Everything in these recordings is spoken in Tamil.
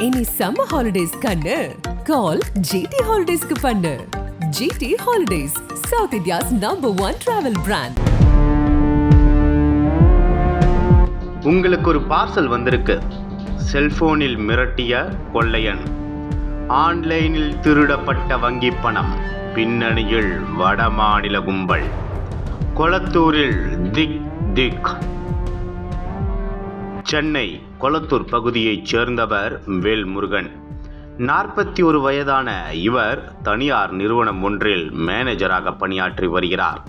இனி சம்மர் ஹாலிடேஸ் கண்ணு. கால் ஜிடி ஹாலிடேஸ்க்கு பண்ணு. GT holidays south India's number one travel brand உங்களுக்கு ஒரு பார்சல் வந்திருக்கு. செல்போனில் மிரட்டிய கொள்ளையன். ஆன்லைனில் திருடப்பட்ட வங்கி பணம் பின்னணியில் வடமாநில கும்பல். கொளத்தூரில் திக் திக். சென்னை கொளத்தூர் பகுதியைச் சேர்ந்தவர் வேல்முருகன். நாற்பத்தி ஒரு வயதான இவர் தனியார் நிறுவனம் ஒன்றில் மேனேஜராக பணியாற்றி வருகிறார்.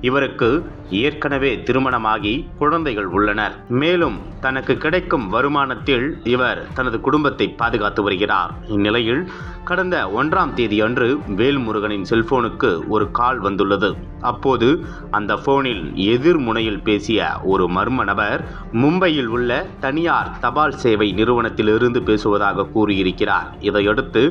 இவருக்கு ஏற்கனவே திருமணமாகி குழந்தைகள் உள்ளனர். மேலும் தனக்கு கிடைக்கும் வருமானத்தில் இவர் தனது குடும்பத்தை பாதுகாத்து வருகிறார். இந்நிலையில் கடந்த ஒன்றாம் தேதியன்று வேல்முருகனின் செல்போனுக்கு ஒரு கால் வந்துள்ளது. அப்போது அந்த போனில் எதிர் முனையில் பேசிய ஒரு மர்ம நபர் மும்பையில் உள்ள தனியார் தபால் சேவை நிறுவனத்திலிருந்து பேசுவதாக கூறியிருக்கிறார். இதையடுத்து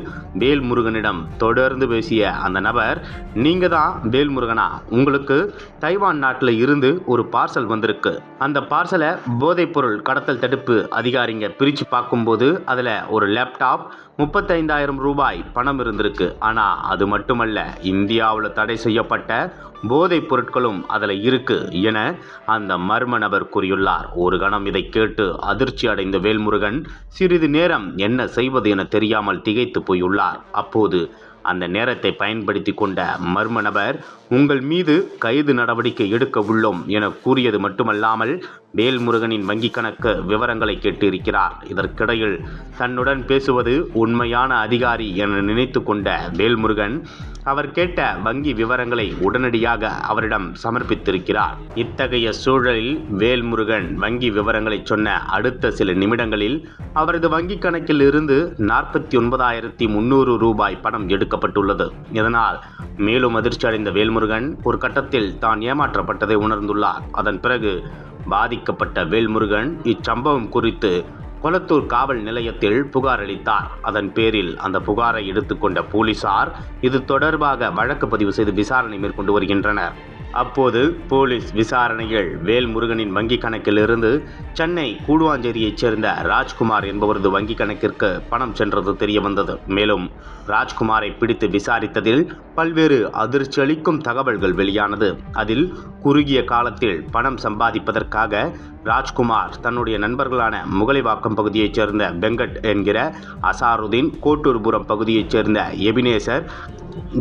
வேல்முருகனிடம் தொடர்ந்து பேசிய அந்த நபர் நீங்க தான் வேல்முருகனா? உங்களுக்கு தைவான் நாட்டில் இருந்து ஒரு பார்சல் வந்திருக்கு. அந்த பார்சலை போதைப்பொருள் கடத்தல் தடுப்பு அதிகாரிங்க பிரித்து பார்க்கும்போது அதில் ஒரு லேப்டாப் முப்பத்தைந்தாயிரம் ரூபாய் பணம் இருந்திருக்கு. ஆனால் அது மட்டுமல்ல இந்தியாவில் தடை செய்யப்பட்ட போதைப் பொருட்களும் அதில் இருக்கு என அந்த மர்ம நபர் கூறியுள்ளார். ஒரு கணம் இதை கேட்டு அதிர்ச்சி அடைந்த வேல்முருகன் சிறிது நேரம் என்ன செய்வது என தெரியாமல் திகைத்து போயுள்ளார். அப்போது அந்த நேரத்தை பயன்படுத்தி கொண்ட மர்ம நபர் உங்கள் மீது கைது நடவடிக்கை எடுக்க உள்ளோம் என கூறியது மட்டுமல்லாமல் வேல்முருகனின் வங்கி கணக்கு விவரங்களை கேட்டிருக்கிறார். இதற்கிடையில் தன்னுடன் பேசுவது உண்மையான அதிகாரி என நினைத்து கொண்ட வேல்முருகன் அவர் கேட்ட வங்கி விவரங்களை உடனடியாக அவரிடம் சமர்ப்பித்திருக்கிறார். இத்தகைய சூழலில் வேல்முருகன் வங்கி விவரங்களை சொன்ன அடுத்த சில நிமிடங்களில் அவரது வங்கிக் கணக்கில் இருந்து நாற்பத்தி ஒன்பதாயிரத்தி முன்னூறு ரூபாய் பணம் எடுக்கப்பட்டுள்ளது. இதனால் மேலும் அதிர்ச்சி அடைந்த வேல்முருகன் ஒரு கட்டத்தில் தான் ஏமாற்றப்பட்டதை உணர்ந்துள்ளார். அதன் பிறகு பாதிக்கப்பட்ட வேல்முருகன் இச்சம்பவம் குறித்து கொளத்தூர் காவல் நிலையத்தில் புகார் அளித்தார். அதன் பேரில் அந்த புகாரை எடுத்துக்கொண்ட போலீசார் இது தொடர்பாக வழக்கு பதிவு செய்து விசாரணை மேற்கொண்டு வருகின்றனர். அப்போது போலீஸ் விசாரணையில் வேல்முருகனின் வங்கிக் கணக்கிலிருந்து சென்னை கூடுவாஞ்சேரியைச் சேர்ந்த ராஜ்குமார் என்பவரது வங்கி கணக்கிற்கு பணம் சென்றது தெரிய வந்தது மேலும் ராஜ்குமாரை பிடித்து விசாரித்ததில் பல்வேறு அதிர்ச்சி அளிக்கும் தகவல்கள் வெளியானது. அதில் குறுகிய காலத்தில் பணம் சம்பாதிப்பதற்காக ராஜ்குமார் தன்னுடைய நண்பர்களான முகலிவாக்கம் பகுதியைச் சேர்ந்த வெங்கட் என்கிற அசாருதீன் கோட்டூர்புரம் பகுதியைச் சேர்ந்த எபினேசர்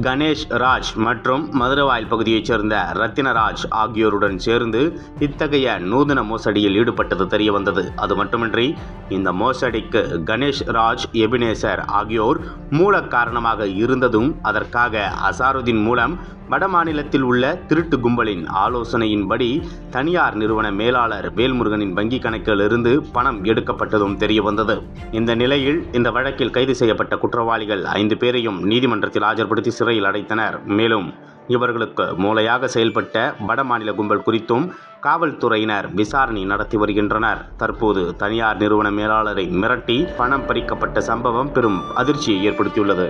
கணேஷ் ராஜ் மற்றும் மதுரவாயில் பகுதியைச் சேர்ந்த ரத்தினராஜ் ஆகியோருடன் சேர்ந்து இத்தகைய நூதன மோசடியில் ஈடுபட்டது தெரிய வந்தது அது மட்டுமின்றி இந்த மோசடிக்கு கணேஷ் ராஜ் எபினேசர் ஆகியோர் மூல காரணமாக இருந்ததும் அதற்காக அசாருதீன் மூலம் வடமாநிலத்தில் உள்ள திருட்டு கும்பலின் ஆலோசனையின்படி தனியார் நிறுவன மேலாளர் வேல்முருகனின் வங்கி கணக்கிலிருந்து பணம் எடுக்கப்பட்டதும் தெரியவந்தது. இந்த நிலையில் இந்த வழக்கில் கைது செய்யப்பட்ட குற்றவாளிகள் ஐந்து பேரையும் நீதிமன்றத்தில் ஆஜர்படுத்தி சிறையில் அடைத்தனர். மேலும் இவர்களுக்கு மூளையாக செயல்பட்ட வடமாநில கும்பல் குறித்தும் காவல்துறையினர் விசாரணை நடத்தி வருகின்றனர். தற்போது தனியார் நிறுவன மேலாளரை மிரட்டி பணம் பறிக்கப்பட்ட சம்பவம் பெரும் அதிர்ச்சியை ஏற்படுத்தியுள்ளது.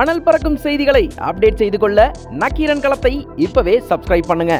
அனல் பறக்கும் செய்திகளை அப்டேட் செய்து கொள்ள நக்கீரன் களத்தை இப்பவே சப்ஸ்கிரைப் பண்ணுங்க.